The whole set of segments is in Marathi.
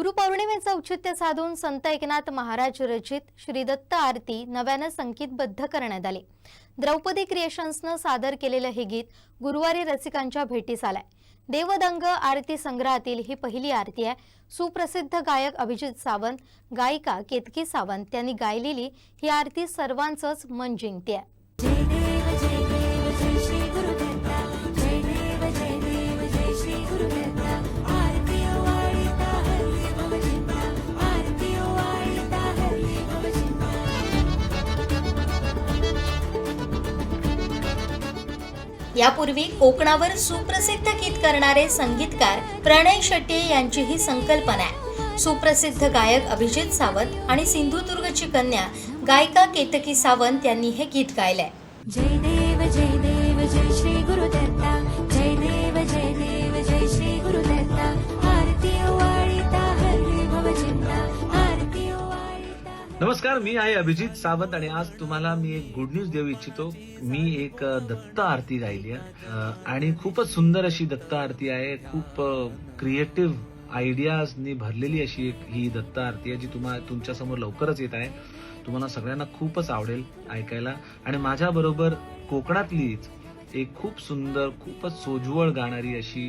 गुरुपौर्णिमेचं औचित्य साधून संत एकनाथ महाराज रचित श्री दत्त आरती नव्यानं संगीतबद्ध करण्यात आली. द्रौपदी क्रिएशन्सनं सादर केलेलं हे गीत गुरुवारी रसिकांच्या भेटीस आलंय. देवदंग आरती संग्रहातील ही पहिली आरती आहे. सुप्रसिद्ध गायक अभिजित सावंत गायिका केतकी सावंत यांनी गायलेली ही आरती सर्वांचंच मन जिंकते आहे यापूर्वी कोकणावर सुप्रसिद्ध गीत करणारे संगीतकार प्रणय शेट्टी यांची ही संकल्पना आहे. सुप्रसिद्ध गायक अभिजित सावंत आणि सिंधुदुर्गची कन्या गायिका केतकी सावंत यांनी हे गीत गायलंय. जय देव जय देव जय श्री गुरुदत्ता. जय देव जय देव जय श्री गुरु नमस्कार मी आहे अभिजित सावंत आणि आज तुम्हाला मी एक गुड न्यूज देऊ इच्छितो. मी एक दत्त आरती गायली आहे. आणि खूपच सुंदर अशी दत्त आरती आहे. खूप क्रिएटिव्ह आयडियाजनी भरलेली अशी एक ही दत्त आरती आहे जी तुम्हा तुमच्यासमोर लवकरच येत आहे. तुम्हाला सगळ्यांना खूपच आवडेल ऐकायला. आणि माझ्या बरोबर कोकणातलीच एक खूप सुंदर खूपच सोज्वळ गाणारी अशी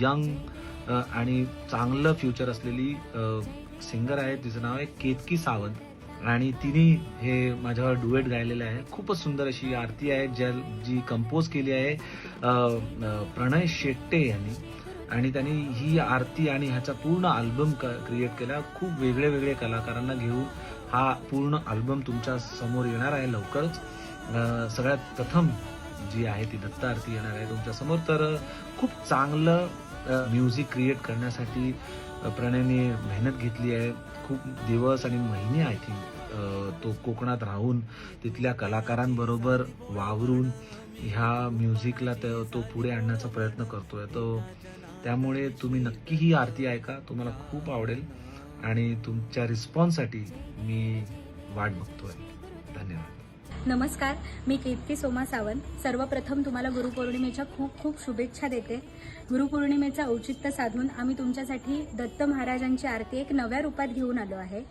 यंग आणि चांगलं फ्युचर असलेली सिंगर आहे. तिचं नाव आहे केतकी सावंत. आणि तिने हे माझ्यावर डुएट गायलेलं आहे. खूपच सुंदर अशी आरती आहे ज्या जी कंपोज केली आहे प्रणय शेट्टे यांनी. आणि त्यांनी ही आरती आणि ह्याचा पूर्ण अल्बम क्रिएट केला. खूप वेगळे वेगळे कलाकारांना घेऊन हा पूर्ण अल्बम तुमच्यासमोर येणार आहे लवकरच. सगळ्यात प्रथम जी आहे ती दत्त आरती येणार आहे तुमच्यासमोर. तर खूप चांगलं म्युझिक क्रिएट करण्यासाठी प्रणयने मेहनत घेतली आहे. खूप दिवस आणि महिने आय थिंक तो कोकणात राहून तिथल्या कलाकारांबरोबर वावरून ह्या म्युझिकला तो पुढे आणण्याचा प्रयत्न करतोय. तो त्यामुळे तुम्ही नक्की ही आरती ऐका. तुम्हाला खूप आवडेल आणि तुमच्या रिस्पॉन्ससाठी मी वाट बघतोय. धन्यवाद. नमस्कार मी केतकी सोमा सावंत. सर्वप्रथम तुम्हाला गुरुपौर्णिमेच्या खूप खूप शुभेच्छा देते. गुरुपौर्णिमेचं औचित्य साधून आम्ही तुमच्यासाठी दत्त महाराजांची आरती एक नव्या रूपात घेऊन आलो आहे.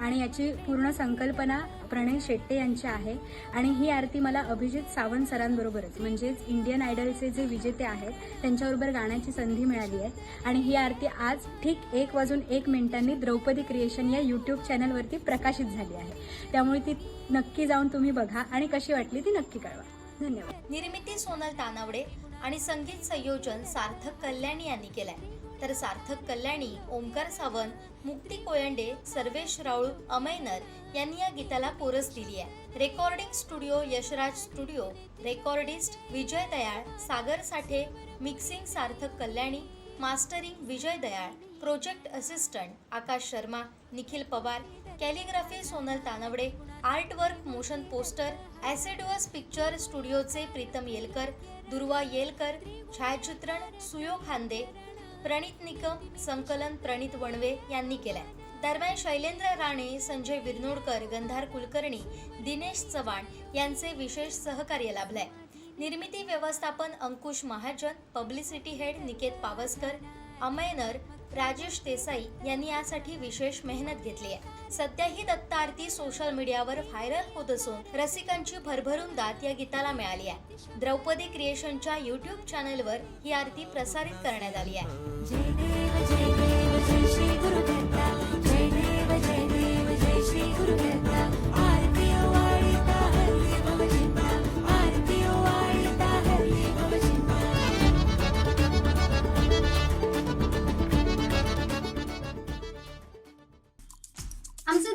आणि याची पूर्ण संकल्पना प्रणय शेट्टे यांची आहे. आणि ही आरती मला अभिजित सावंत सरांबरोबरच म्हणजेच इंडियन आयडलचे जे विजेते आहेत त्यांच्याबरोबर गाण्याची संधी मिळाली आहे. आणि ही आरती आज ठीक एक वाजून एक मिनिटांनी द्रौपदी क्रिएशन या यूट्यूब चॅनलवरती प्रकाशित झाली आहे. त्यामुळे ती नक्की जाऊन तुम्ही बघा. आणि कशी वाटली ती नक्की कळवा. धन्यवाद. निर्मिती सोनल तानवडे आणि संगीत संयोजन सार्थक कल्याणी यांनी केलंय. तर सार्थक कल्याणी ओंकार सावंत मुक्ती कोयंडे सर्वेश राऊळ अमैनर यांनी या गीताला कोरस दिली आहे. Recording studio Yashraj studio recordist Vijay Dayal Sagar Sathe mixing Sarthak Kalyani mastering Vijay Dayal project assistant Akash Sharma Nikhil Pawar calligraphy Sonal Tanwade artwork motion poster ॲसेडवस picture स्टुडिओचे प्रीतम येलकर दुर्वा येलकर छायाचित्रण सुयो खांदे प्रणित निकम संकलन प्रणित वणवे यांनी केलंय. दरम्यान शैलेंद्र राणे संजय विरनोडकर गंधार कुलकर्णी दिनेश चव्हाण यांचे विशेष सहकार्य लाभलंय. निर्मिती व्यवस्थापन अंकुश महाजन पब्लिसिटी हेड निकेत पावसकर अमयनर राजेश देसाई यांनी यासाठी विशेष मेहनत घेतली आहे. सध्या ही दत्त आरती सोशल मीडियावर व्हायरल होत असून रसिकांची भरभरून दात या गीताला मिळाली आहे. द्रौपदी क्रिएशनच्या युट्यूब चॅनलवर ही आरती प्रसारित करण्यात आली आहे.